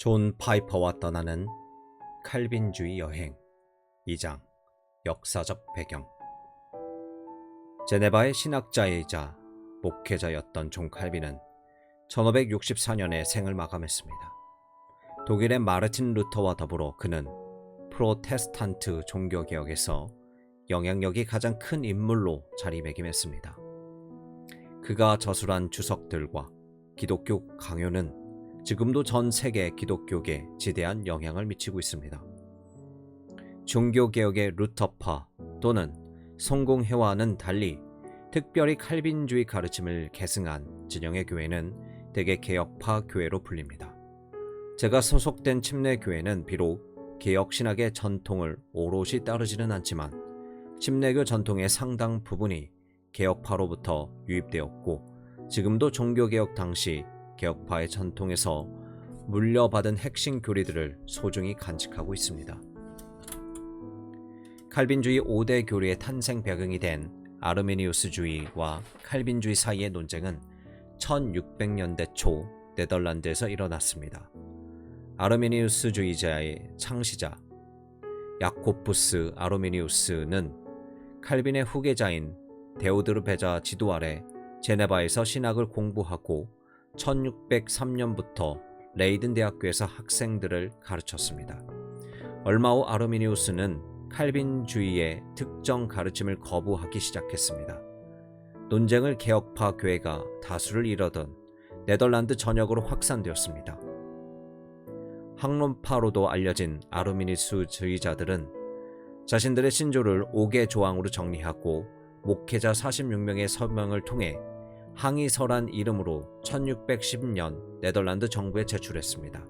존 파이퍼와 떠나는 칼빈주의 여행 2장 역사적 배경 제네바의 신학자이자 목회자였던 존 칼빈은 1564년에 생을 마감했습니다. 독일의 마르틴 루터와 더불어 그는 프로테스탄트 종교 개혁에서 영향력이 가장 큰 인물로 자리매김했습니다. 그가 저술한 주석들과 기독교 강요는 지금도 전 세계 기독교계에 지대한 영향을 미치고 있습니다. 종교개혁의 루터파 또는 성공회와는 달리 특별히 칼빈주의 가르침을 계승한 진영의 교회는 대개 개혁파 교회로 불립니다. 제가 소속된 침례교회는 비록 개혁 신학의 전통을 오롯이 따르지는 않지만 침례교 전통의 상당 부분이 개혁파로부터 유입되었고 지금도 종교개혁 당시 개혁파의 전통에서 물려받은 핵심 교리들을 소중히 간직하고 있습니다. 칼빈주의 5대 교리의 탄생 배경이 된 아르메니우스주의와 칼빈주의 사이의 논쟁은 1600년대 초 네덜란드에서 일어났습니다. 아르메니우스주의자의 창시자 야코푸스 아르메니우스는 칼빈의 후계자인 데오드르 베자 지도 아래 제네바에서 신학을 공부하고 1603년부터 레이든 대학교에서 학생들을 가르쳤습니다. 얼마 후 아르미니우스는 칼빈주의의 특정 가르침을 거부하기 시작했습니다. 논쟁을 개혁파 교회가 다수를 이뤄던 네덜란드 전역으로 확산되었습니다. 학론파로도 알려진 아르미니스주의자들은 자신들의 신조를 5개 조항으로 정리하고 목회자 46명의 서명을 통해 항의서란 이름으로 1610년 네덜란드 정부에 제출했습니다.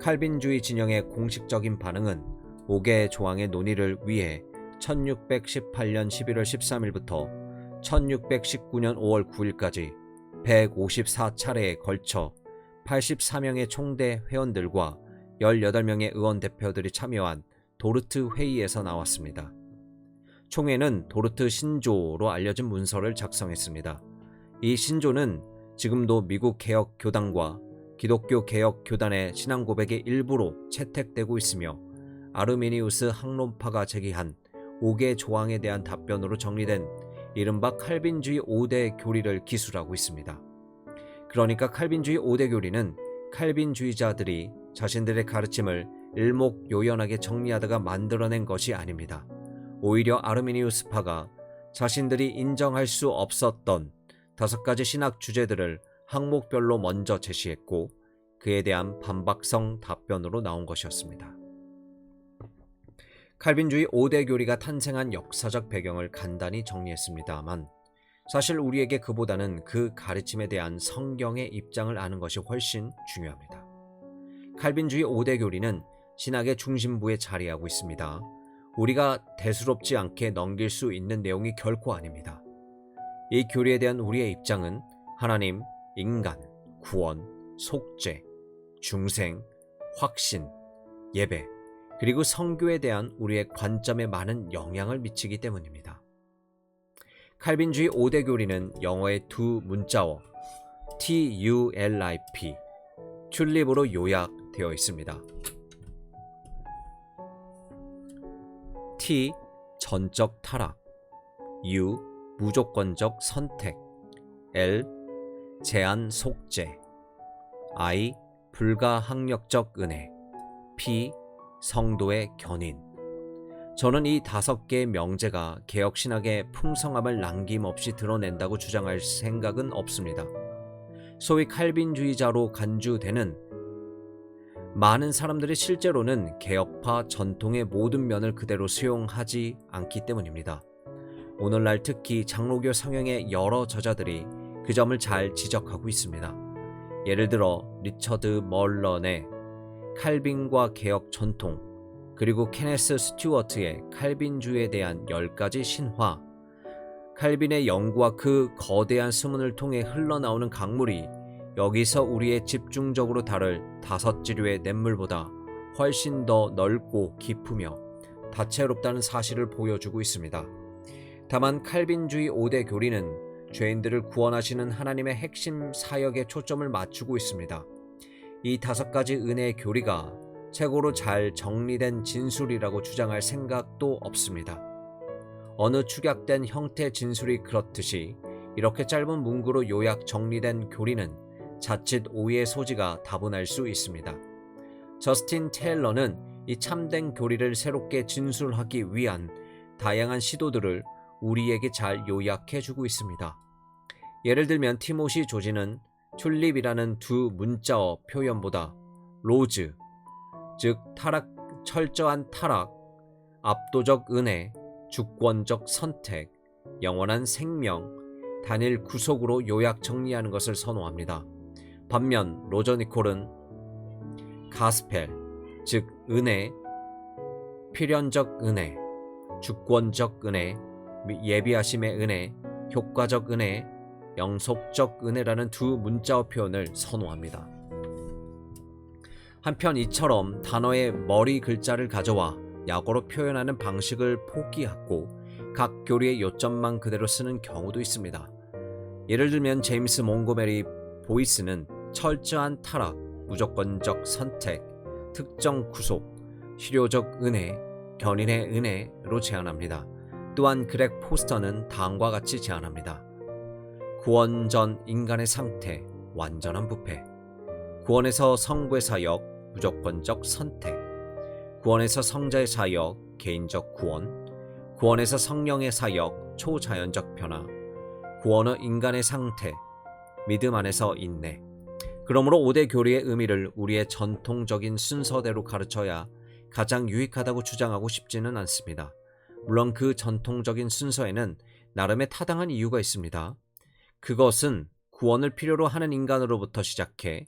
칼빈주의 진영의 공식적인 반응은 5개 조항의 논의를 위해 1618년 11월 13일부터 1619년 5월 9일까지 154차례에 걸쳐 84명의 총대 회원들과 18명의 의원 대표들이 참여한 도르트 회의에서 나왔습니다. 총회는 도르트 신조로 알려진 문서를 작성했습니다. 이 신조는 지금도 미국 개혁 교단과 기독교 개혁 교단의 신앙 고백의 일부로 채택되고 있으며 아르미니우스 학론파가 제기한 5개 조항에 대한 답변으로 정리된 이른바 칼빈주의 5대 교리를 기술하고 있습니다. 그러니까 칼빈주의 5대 교리는 칼빈주의자들이 자신들의 가르침을 일목요연하게 정리하다가 만들어낸 것이 아닙니다. 오히려 아르미니우스파가 자신들이 인정할 수 없었던 다섯 가지 신학 주제들을 항목별로 먼저 제시했고 그에 대한 반박성 답변으로 나온 것이었습니다. 칼빈주의 5대 교리가 탄생한 역사적 배경을 간단히 정리했습니다만 사실 우리에게 그보다는 그 가르침에 대한 성경의 입장을 아는 것이 훨씬 중요합니다. 칼빈주의 5대 교리는 신학의 중심부에 자리하고 있습니다. 우리가 대수롭지 않게 넘길 수 있는 내용이 결코 아닙니다. 이 교리에 대한 우리의 입장은 하나님, 인간, 구원, 속죄, 중생, 확신, 예배, 그리고 성교에 대한 우리의 관점에 많은 영향을 미치기 때문입니다. 칼빈주의 5대 교리는 영어의 두 문자어 TULIP, 튤립으로 요약되어 있습니다. T. 전적 타락 U. 무조건적 선택 L. 제한 속죄 I. 불가항력적 은혜 P. 성도의 견인 저는 이 다섯 개의 명제가 개혁신학의 풍성함을 남김없이 드러낸다고 주장할 생각은 없습니다. 소위 칼빈주의자로 간주되는 많은 사람들이 실제로는 개혁파 전통의 모든 면을 그대로 수용하지 않기 때문입니다. 오늘날 특히 장로교 성향의 여러 저자들이 그 점을 잘 지적하고 있습니다. 예를 들어 리처드 멀런의 칼빈과 개혁 전통, 그리고 케네스 스튜어트의 칼빈주에 대한 10가지 신화, 칼빈의 연구와 그 거대한 수문을 통해 흘러나오는 강물이 여기서 우리의 집중적으로 다룰 다섯 지류의 냇물보다 훨씬 더 넓고 깊으며 다채롭다는 사실을 보여주고 있습니다. 다만 칼빈주의 5대 교리는 죄인들을 구원하시는 하나님의 핵심 사역에 초점을 맞추고 있습니다. 이 다섯 가지 은혜의 교리가 최고로 잘 정리된 진술이라고 주장할 생각도 없습니다. 어느 축약된 형태 진술이 그렇듯이 이렇게 짧은 문구로 요약 정리된 교리는 자칫 오해의 소지가 다분할 수 있습니다. 저스틴 테일러는 이 참된 교리를 새롭게 진술하기 위한 다양한 시도들을 우리에게 잘 요약해 주고 있습니다. 예를 들면 티모시 조지는 튤립이라는 두 문자어 표현보다 로즈, 즉 타락, 철저한 타락, 압도적 은혜, 주권적 선택, 영원한 생명, 단일 구속으로 요약 정리하는 것을 선호합니다. 반면 로저 니콜은 가스펠, 즉 은혜, 필연적 은혜, 주권적 은혜, 예비하심의 은혜, 효과적 은혜, 영속적 은혜라는 두 문자어 표현을 선호합니다. 한편 이처럼 단어의 머리 글자를 가져와 약어로 표현하는 방식을 포기하고 각 교리의 요점만 그대로 쓰는 경우도 있습니다. 예를 들면 제임스 몽고메리 보이스는 철저한 타락, 무조건적 선택, 특정 구속, 실효적 은혜, 견인의 은혜로 제안합니다. 또한 그렉 포스터는 다음과 같이 제안합니다. 구원 전 인간의 상태, 완전한 부패. 구원에서 성부의 사역, 무조건적 선택. 구원에서 성자의 사역, 개인적 구원. 구원에서 성령의 사역, 초자연적 변화. 구원의 인간의 상태, 믿음 안에서 인내. 그러므로 5대 교리의 의미를 우리의 전통적인 순서대로 가르쳐야 가장 유익하다고 주장하고 싶지는 않습니다. 물론 그 전통적인 순서에는 나름의 타당한 이유가 있습니다. 그것은 구원을 필요로 하는 인간으로부터 시작해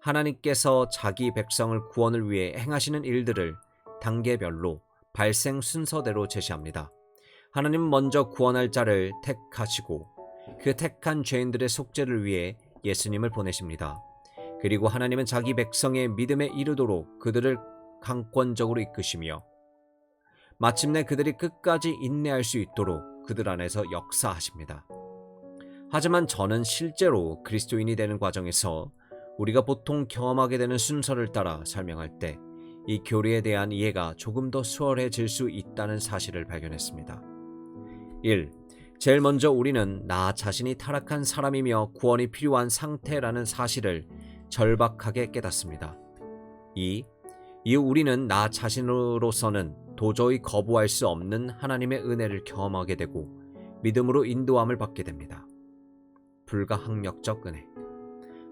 하나님께서 자기 백성을 구원을 위해 행하시는 일들을 단계별로 발생 순서대로 제시합니다. 하나님은 먼저 구원할 자를 택하시고 그 택한 죄인들의 속죄를 위해 예수님을 보내십니다. 그리고 하나님은 자기 백성의 믿음에 이르도록 그들을 강권적으로 이끄시며 마침내 그들이 끝까지 인내할 수 있도록 그들 안에서 역사하십니다. 하지만 저는 실제로 그리스도인이 되는 과정에서 우리가 보통 경험하게 되는 순서를 따라 설명할 때 이 교리에 대한 이해가 조금 더 수월해질 수 있다는 사실을 발견했습니다. 1. 제일 먼저 우리는 나 자신이 타락한 사람이며 구원이 필요한 상태라는 사실을 절박하게 깨닫습니다. 2. 이후 우리는 나 자신으로서는 도저히 거부할 수 없는 하나님의 은혜를 경험하게 되고 믿음으로 인도함을 받게 됩니다. 불가항력적 은혜.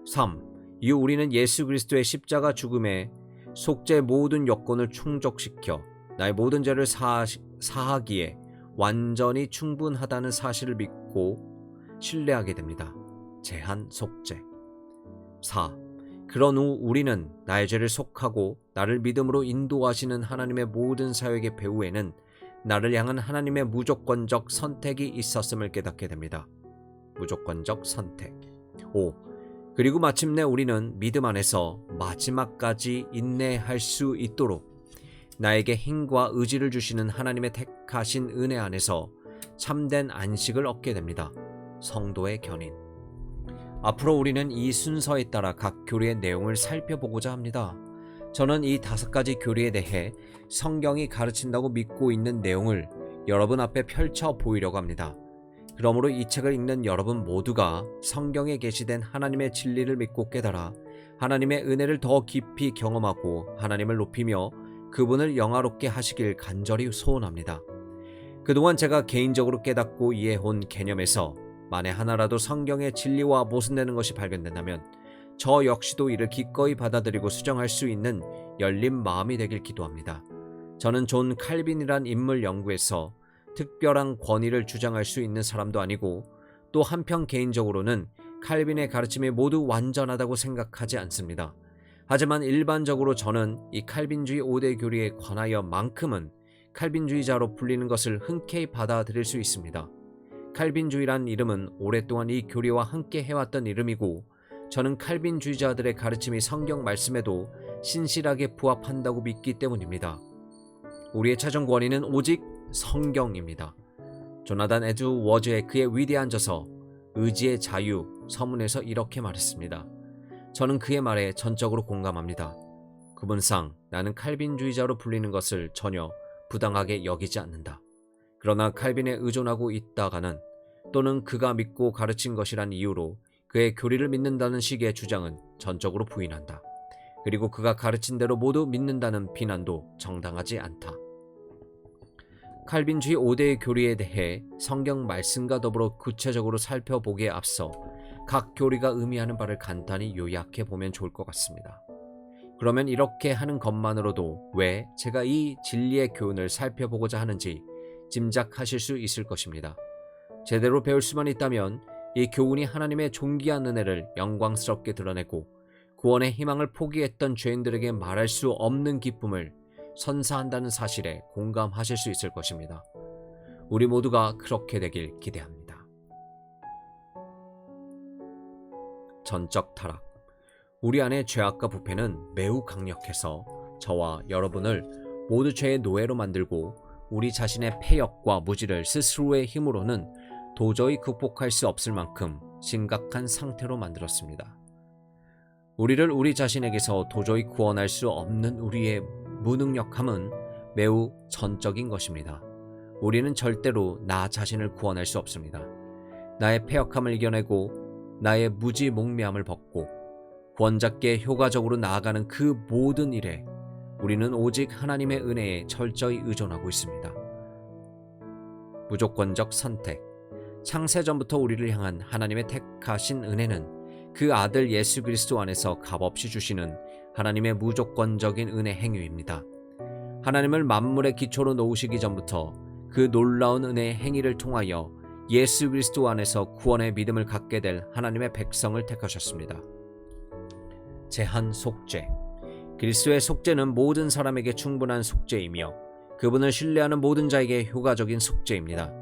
3. 이후 우리는 예수 그리스도의 십자가 죽음에 속죄 모든 여건을 충족시켜 나의 모든 죄를 사, 사하기에 완전히 충분하다는 사실을 믿고 신뢰하게 됩니다. 제한 속죄. 4. 그런 후 우리는 나의 죄를 속하고 나를 믿음으로 인도하시는 하나님의 모든 사역의 배후에는 나를 향한 하나님의 무조건적 선택이 있었음을 깨닫게 됩니다. 무조건적 선택. 5. 그리고 마침내 우리는 믿음 안에서 마지막까지 인내할 수 있도록 나에게 힘과 의지를 주시는 하나님의 택하신 은혜 안에서 참된 안식을 얻게 됩니다. 성도의 견인. 앞으로 우리는 이 순서에 따라 각 교리의 내용을 살펴보고자 합니다. 저는 이 다섯 가지 교리에 대해 성경이 가르친다고 믿고 있는 내용을 여러분 앞에 펼쳐 보이려고 합니다. 그러므로 이 책을 읽는 여러분 모두가 성경에 게시된 하나님의 진리를 믿고 깨달아 하나님의 은혜를 더 깊이 경험하고 하나님을 높이며 그분을 영화롭게 하시길 간절히 소원합니다. 그동안 제가 개인적으로 깨닫고 이해해온 개념에서 만에 하나라도 성경의 진리와 모순되는 것이 발견된다면 저 역시도 이를 기꺼이 받아들이고 수정할 수 있는 열린 마음이 되길 기도합니다. 저는 존 칼빈이란 인물 연구에서 특별한 권위를 주장할 수 있는 사람도 아니고 또 한편 개인적으로는 칼빈의 가르침이 모두 완전하다고 생각하지 않습니다. 하지만 일반적으로 저는 이 칼빈주의 5대 교리에 관하여 만큼은 칼빈주의자로 불리는 것을 흔쾌히 받아들일 수 있습니다. 칼빈주의란 이름은 오랫동안 이 교리와 함께 해왔던 이름이고 저는 칼빈주의자들의 가르침이 성경 말씀에도 신실하게 부합한다고 믿기 때문입니다. 우리의 최종 권위는 오직 성경입니다. 조나단 에드 워즈의 그의 위대한 저서 의지의 자유 서문에서 이렇게 말했습니다. 저는 그의 말에 전적으로 공감합니다. 그분상 나는 칼빈주의자로 불리는 것을 전혀 부당하게 여기지 않는다. 그러나 칼빈에 의존하고 있다가는 또는 그가 믿고 가르친 것이란 이유로 그의 교리를 믿는다는 식의 주장은 전적으로 부인한다. 그리고 그가 가르친 대로 모두 믿는다는 비난도 정당하지 않다. 칼빈주의 5대의 교리에 대해 성경 말씀과 더불어 구체적으로 살펴보기에 앞서 각 교리가 의미하는 바를 간단히 요약해 보면 좋을 것 같습니다. 그러면 이렇게 하는 것만으로도 왜 제가 이 진리의 교훈을 살펴보고자 하는지 짐작하실 수 있을 것입니다. 제대로 배울 수만 있다면 이 교훈이 하나님의 존귀한 은혜를 영광스럽게 드러내고 구원의 희망을 포기했던 죄인들에게 말할 수 없는 기쁨을 선사한다는 사실에 공감하실 수 있을 것입니다. 우리 모두가 그렇게 되길 기대합니다. 전적 타락. 우리 안의 죄악과 부패는 매우 강력해서 저와 여러분을 모두 죄의 노예로 만들고 우리 자신의 폐역과 무지를 스스로의 힘으로는 도저히 극복할 수 없을 만큼 심각한 상태로 만들었습니다. 우리를 우리 자신에게서 도저히 구원할 수 없는 우리의 무능력함은 매우 전적인 것입니다. 우리는 절대로 나 자신을 구원할 수 없습니다. 나의 폐역함을 이겨내고 나의 무지 몽매함을 벗고 구원자께 효과적으로 나아가는 그 모든 일에 우리는 오직 하나님의 은혜에 철저히 의존하고 있습니다. 무조건적 선택. 창세전부터 우리를 향한 하나님의 택하신 은혜는 그 아들 예수 그리스도 안에서 값없이 주시는 하나님의 무조건적인 은혜 행위입니다. 하나님을 만물의 기초로 놓으시기 전부터 그 놀라운 은혜의 행위를 통하여 예수 그리스도 안에서 구원의 믿음을 갖게 될 하나님의 백성을 택하셨습니다. 제한 속죄. 그리스도의 속죄는 모든 사람에게 충분한 속죄이며 그분을 신뢰하는 모든 자에게 효과적인 속죄입니다.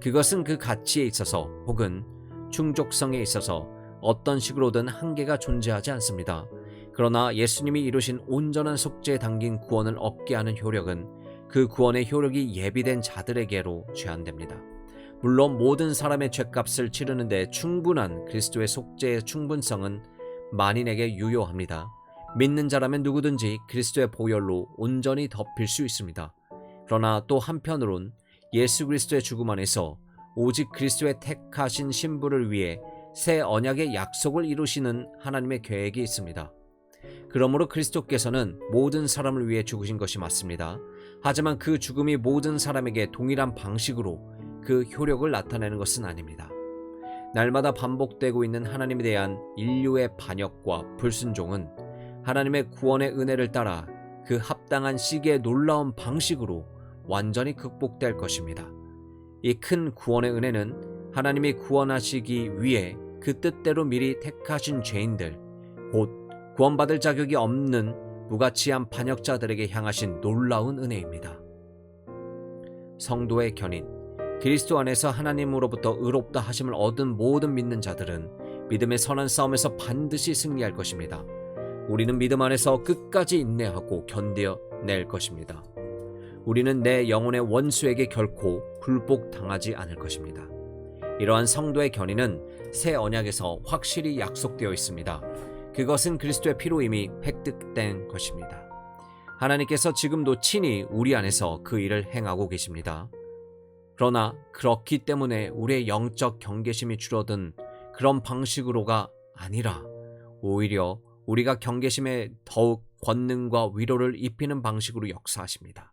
그것은 그 가치에 있어서 혹은 충족성에 있어서 어떤 식으로든 한계가 존재하지 않습니다. 그러나 예수님이 이루신 온전한 속죄에 담긴 구원을 얻게 하는 효력은 그 구원의 효력이 예비된 자들에게로 제한됩니다. 물론 모든 사람의 죄값을 치르는데 충분한 그리스도의 속죄의 충분성은 만인에게 유효합니다. 믿는 자라면 누구든지 그리스도의 보혈로 온전히 덮일 수 있습니다. 그러나 또 한편으론 예수 그리스도의 죽음 안에서 오직 그리스도의 택하신 신부를 위해 새 언약의 약속을 이루시는 하나님의 계획이 있습니다. 그러므로 그리스도께서는 모든 사람을 위해 죽으신 것이 맞습니다. 하지만 그 죽음이 모든 사람에게 동일한 방식으로 그 효력을 나타내는 것은 아닙니다. 날마다 반복되고 있는 하나님에 대한 인류의 반역과 불순종은 하나님의 구원의 은혜를 따라 그 합당한 시기의 놀라운 방식으로 완전히 극복될 것입니다. 이 큰 구원의 은혜는 하나님이 구원하시기 위해 그 뜻대로 미리 택하신 죄인들, 곧 구원받을 자격이 없는 무가치한 반역자들에게 향하신 놀라운 은혜입니다. 성도의 견인 그리스도 안에서 하나님으로부터 의롭다 하심을 얻은 모든 믿는 자들은 믿음의 선한 싸움에서 반드시 승리할 것입니다. 우리는 믿음 안에서 끝까지 인내하고 견뎌낼 것입니다. 우리는 내 영혼의 원수에게 결코 굴복당하지 않을 것입니다. 이러한 성도의 견인은 새 언약에서 확실히 약속되어 있습니다. 그것은 그리스도의 피로 이미 획득된 것입니다. 하나님께서 지금도 친히 우리 안에서 그 일을 행하고 계십니다. 그러나 그렇기 때문에 우리의 영적 경계심이 줄어든 그런 방식으로가 아니라 오히려 우리가 경계심에 더욱 권능과 위로를 입히는 방식으로 역사하십니다.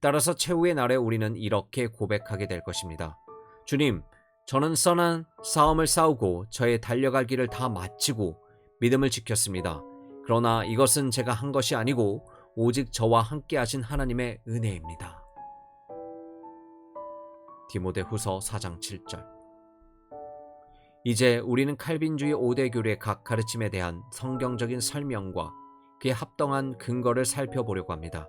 따라서 최후의 날에 우리는 이렇게 고백하게 될 것입니다. 주님, 저는 선한 싸움을 싸우고 저의 달려갈 길을 다 마치고 믿음을 지켰습니다. 그러나 이것은 제가 한 것이 아니고 오직 저와 함께 하신 하나님의 은혜입니다. 디모데 후서 4장 7절 이제 우리는 칼빈주의 5대 교리의 각 가르침에 대한 성경적인 설명과 그에 합당한 근거를 살펴보려고 합니다.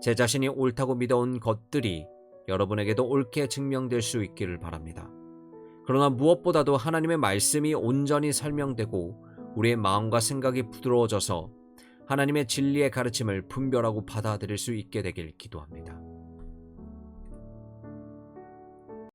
제 자신이 옳다고 믿어온 것들이 여러분에게도 옳게 증명될 수 있기를 바랍니다. 그러나 무엇보다도 하나님의 말씀이 온전히 설명되고 우리의 마음과 생각이 부드러워져서 하나님의 진리의 가르침을 분별하고 받아들일 수 있게 되길 기도합니다.